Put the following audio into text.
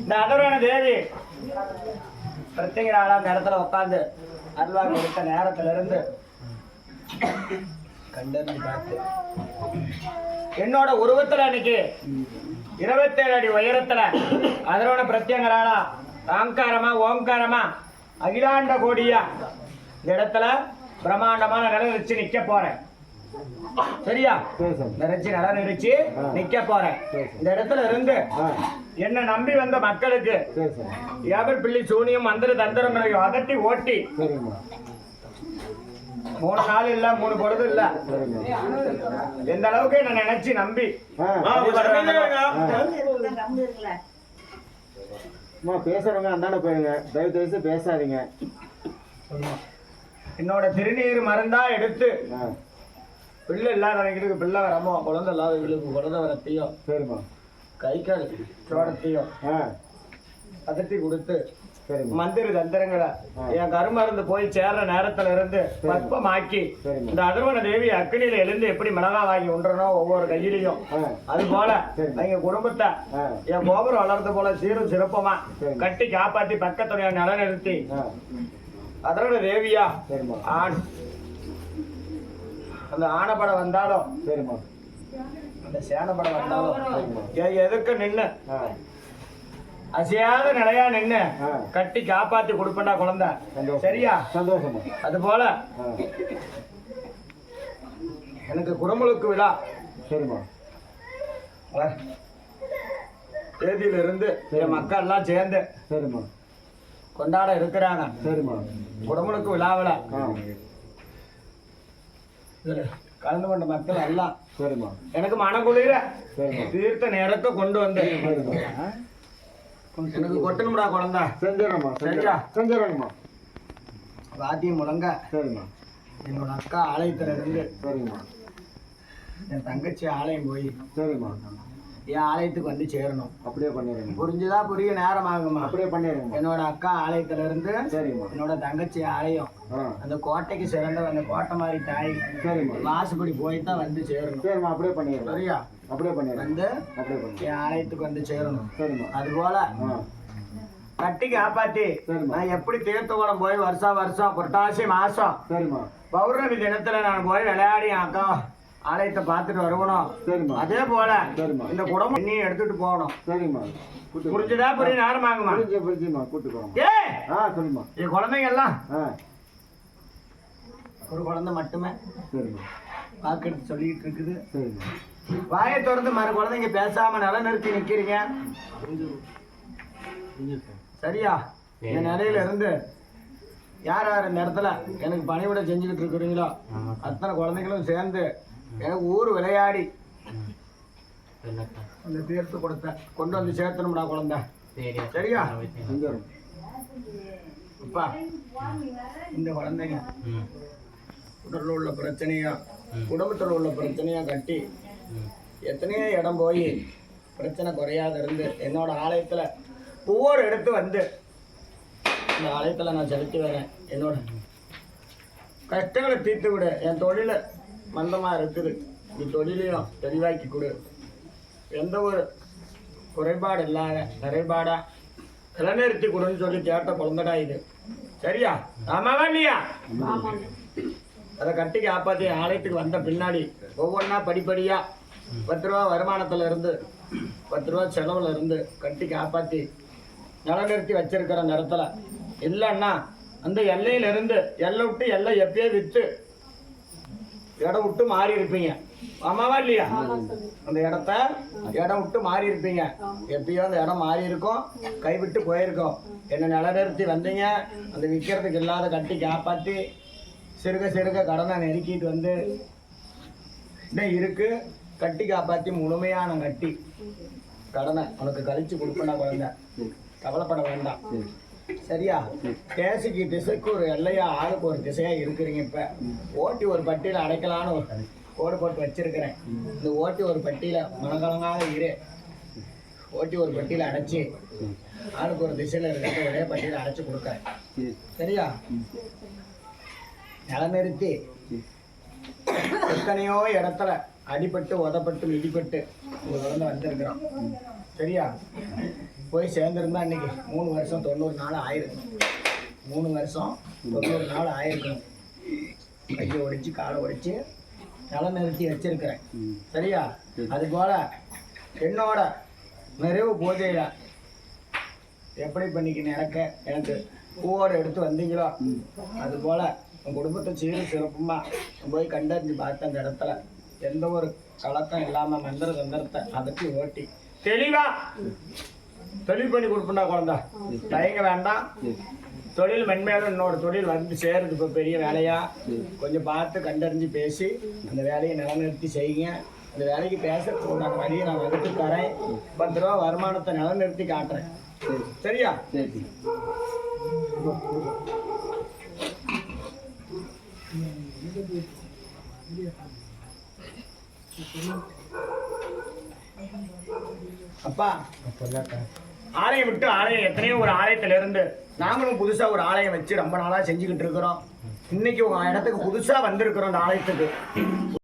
இந்த அதர்வன தேவி பிரத்யேக நாளா அந்த இடத்துல உட்காந்து அருள்வாக்கு எடுத்த நேரத்துல இருந்து கண்டறிஞ்சு பார்த்து என்னோட உருவத்துல அன்னைக்கு இருபத்தேழு அடி உயரத்துல அதரோட பிரத்யங்கராளா ஆங்காரமா ஓங்காரமா அகிலாண்ட கோடியா இந்த இடத்துல பிரம்மாண்டமான நிலம் வச்சு நிக்க போறேன். சரியா? சரி சாமி நினைச்சு நட நினைச்சு நிக்க போறேன். இந்த இடத்துல இருந்து என்ன நம்பி வந்த மக்களுக்கு ஏபர் பிள்ளி சூனியம் மந்திர தந்திரங்களையும் அதட்டி ஓட்டி. மூணு நாள் இல்ல மூணு பொழுது இல்ல. எந்த அளவுக்கு என்ன நினைச்சு நம்பி. பேசுறவங்க அந்தாண்ட போயிருங்க. தயவு தயவு பேசாதீங்க. என்னோட திருநீர் மருந்தா எடுத்து பிள்ளை இல்லாதவங்களுக்கு பிள்ளை வரமோ குழந்தை இல்லாதவங்களுக்கு குழந்தை வரத்தையோ சரிம்மா. கை கால் சோடத்தையோ ஆ. அதட்டி கொடுத்து மந்திர தந்திரங்களை என் கருமருந்து போய் சேர்ற நேரத்துல இருந்து பத்மமாக்கி இந்த அதர்வன தேவி அக்னியில எழுந்து எப்படி மிளகா வாங்கி உண்டுறனோ ஒவ்வொரு கையிலையும். அது போல. எங்க குடும்பத்தை என் கோபுரம் வளர்ந்து போல சீரும் சிறப்புமா. கட்டி காப்பாத்தி பக்கத்துல நிலநிறுத்தி. அதரோட தேவியா? ஆண். அந்த ஆனப்படம் வந்தாலும் சரிம்மா அந்த சேனப்படம் வந்தாலும் எதுக்கு நின்னு? ஆ. அசையாத நிலையா நின்னு? ஆ. கட்டி காப்பாத்தி கொடுப்பேன்டா குழந்தை. சரியா? சந்தோஷமா அது போல ஆ. எனக்கு குடமுழுக்கு விழா. சரிம்மா வ- தேதியில இருந்து என் மக்கள் எல்லாம் சேர்ந்து சரிம்மா கொண்டாட இருக்கிறாங்க. சரிம்மா குடமுழுக்கு விழாவில் கலந்து கொண்ட மக்கள் எல்லாம் சரிம்மா. எனக்கு மனக்குளிர தீர்த்த நேரத்தை கொண்டு வந்து. சரிம்மா. எனக்கு கொட்டணும்டா குழந்தை. செஞ்சிடறேம்மா சரியா? செஞ்சிடறேம்மா. வாத்தியம் முழங்க. சரிம்மா. என்னோட அக்கா ஆலயத்துல இருந்து. சரிம்மா. என் தங்கச்சி ஆலயம் போய். சரிம்மா. என் ஆலயத்துக்கு வந்து சேரணும். அப்படியே பண்ணிடுறேங்க புரிஞ்சுதா? புரிய நேரம் ஆகுமா அப்படியே பண்ணிடுறேங்க என்னோட அக்கா ஆலயத்துல இருந்து சரிம்மா. என்னோட தங்கச்சி ஆலயம். அந்த கோட்டைக்கு சிறந்த அந்த கோட்டை மாதிரி தாய் சரிம்மா. வாசுபடி போய் தான் வந்து சேரணும். சரிம்மா அப்படியே பண்ணிடுறேன் சரியா? அப்படியே பண்ணிடுறேன் வந்து அப்படியே பண்ணிடுறேன் என் ஆலயத்துக்கு வந்து சேரணும். சரிம்மா. அது போல கட்டி காப்பாத்தி. நான் எப்படி தீர்த்தகுளம் போய் வருஷம் வருஷம் புரட்டாசி மாசம் சரிம்மா. பௌர்ணமி தினத்துல நான் போய் விளையாடி அக்கா ஆலயத்தை பார்த்துட்டு வருவணும் சரிம்மா. அதே போல சரிம்மா. இந்த குடும்பம் நீ எடுத்துட்டு போகணும். சரிம்மா. புரிஞ்சுதா? புரிய நேரம் ஆகுமா? புரிஞ்சு புரிஞ்சுமா கூட்டு போகிறோம் ஏ! ஆ சரிம்மா என் குழந்தைங்க எல்லாம் ஒரு குழந்தை மட்டுமே சரிம்மா. வாக்கெடுத்து சொல்லிட்டு இருக்குது. சரிம்மா. வாயை திறந்து மறு குழந்தைங்க பேசாம நில நிறுத்தி நிக்கிறீங்க. சரியா? இந்த நிலையில இருந்து யார் யார் இந்த இடத்துல எனக்கு பணிவிட செஞ்சுக்கிட்டு இருக்கிறீங்களோ அத்தனை குழந்தைங்களும் சேர்ந்து எனக்கு ஊர் விளையாடி. அந்த தீர்த்து கொடுத்த. கொண்டு வந்து சேர்த்தணும்டா குழந்தை. சரியா? அப்பா இந்த குழந்தைங்க உடல்ல உள்ள பிரச்சனையா? குடும்பத்தில் உள்ள பிரச்சனையா கட்டி எத்தனையோ இடம் போய் பிரச்சனை குறையாத இருந்து என்னோட ஆலயத்துல ஒவ்வொரு இடத்து வந்து இந்த ஆலயத்துல நான் செலுத்தி வரேன். என்னோட கஷ்டங்களை தீர்த்து விடு. என் தொழில மந்தமா இருக்குது. இந்த தொழிலையும் தெளிவாக்கி கொடு. எந்த ஒரு குறைபாடு இல்லாத நிறைபாடா நிலைநிறுத்தி கொடுன்னு சொல்லி கேட்ட குழந்தைடா இது. சரியா? ஆமாவா இல்லையா? அதை கட்டி காப்பாற்றி ஆலயத்துக்கு வந்த பின்னாடி ஒவ்வொன்றா படிப்படியா பத்து ரூபா வருமானத்துல இருந்து பத்து ரூபா செலவுல இருந்து கட்டி காப்பாற்றி நிலநிறுத்தி வச்சிருக்கிற இடத்துல இல்லைன்னா அந்த எல்லையில இருந்து எல்லை விட்டு எல்லை எப்பயோ வித்து இடம் விட்டு மாறி இருப்பீங்க ஆமாவா இல்லையா அந்த இடத்த இடம் விட்டு மாறி இருப்பீங்க எப்பயோ அந்த இடம் மாறி இருக்கும் கைவிட்டு போயிருக்கோம். என்ன நிலநிறுத்தி வந்தீங்க. அந்த விற்கிறதுக்கு இல்லாத கட்டி காப்பாற்றி சிறுக சிறுக கடனை நெருக்கிட்டு வந்து இன்னும் இருக்கு? கட்டி காப்பாற்றி முழுமையான கட்டி. கடனை உனக்கு கழிச்சு கொடுப்பேன்டா குழந்தை. கவலைப்பட வேண்டாம். சரியா? தேசிக்கு திசைக்கு ஒரு எல்லையா ஆளுக்கு ஒரு திசையா இருக்கிறீங்க இப்ப. ஓட்டி ஒரு பட்டியல அடைக்கலான்னு ஒரு கோடு போட்டு வச்சிருக்கிறேன். இந்த ஓட்டி ஒரு பட்டியல மனகலங்காத இரு. ஓட்டி ஒரு பட்டியல அடைச்சி ஆளுக்கு ஒரு திசையில இருக்கிற ஒரே பட்டியல அடைச்சு கொடுக்க. சரியா? நிலநிறுத்தி எத்தனையோ இடத்துல அடிபட்டு உதப்பட்டு மிதிப்பட்டு உங்க குழந்தை வந்திருக்கிறோம். சரியா போய் சேர்ந்துருந்தா இன்னைக்கு மூணு வருஷம் தொண்ணூறு நாள் ஆயிருக்கும். மூணு வருஷம் தொண்ணூறு நாள் ஆயிருக்கும். கையை ஒடிச்சு காலை ஒடிச்சு நில நிறுத்தி வச்சிருக்கிறேன். சரியா? அது போல என்னோட நிறைவு பூஜையில எப்படி பண்ணிக்க நடக்க எனக்கு பூவோட எடுத்து வந்தீங்களோ? அது போல உன் குடும்பத்தை சீர சிறப்புமா? போய் கண்டறிஞ்சு பார்த்த அந்த இடத்துல எந்த ஒரு கலக்கம் இல்லாம மந்திர தந்திரத்தை அதட்டி ஓட்டி தெளிவா. தொழில் பண்ணி கொடுப்பா குழந்தா. தயங்க வேண்டாம். தொழில் மென்மேலும் இன்னொரு தொழில் வந்து சேருது இப்போ பெரிய வேலையா. கொஞ்சம் பார்த்து கண்டறிஞ்சு பேசி அந்த வேலையை நிலநிறுத்தி செய்யுங்க. அந்த வேலைக்கு பேசுறதுக்கு உண்டான வழியை நான் வகுத்து தரேன். பத்து ரூபா வருமானத்தை நிலநிறுத்தி காட்டுறேன். சரி சரியா? you. அப்பா. ஆலயம் விட்டு ஆலயம் எத்தனையோ ஒரு ஆலயத்துல இருந்து நாங்களும் புதுசா ஒரு ஆலயம் வச்சு ரொம்ப நாளா செஞ்சுக்கிட்டு இருக்கிறோம். இன்னைக்கு உங்க இடத்துக்கு புதுசா வந்திருக்கிறோம் அந்த ஆலயத்துக்கு.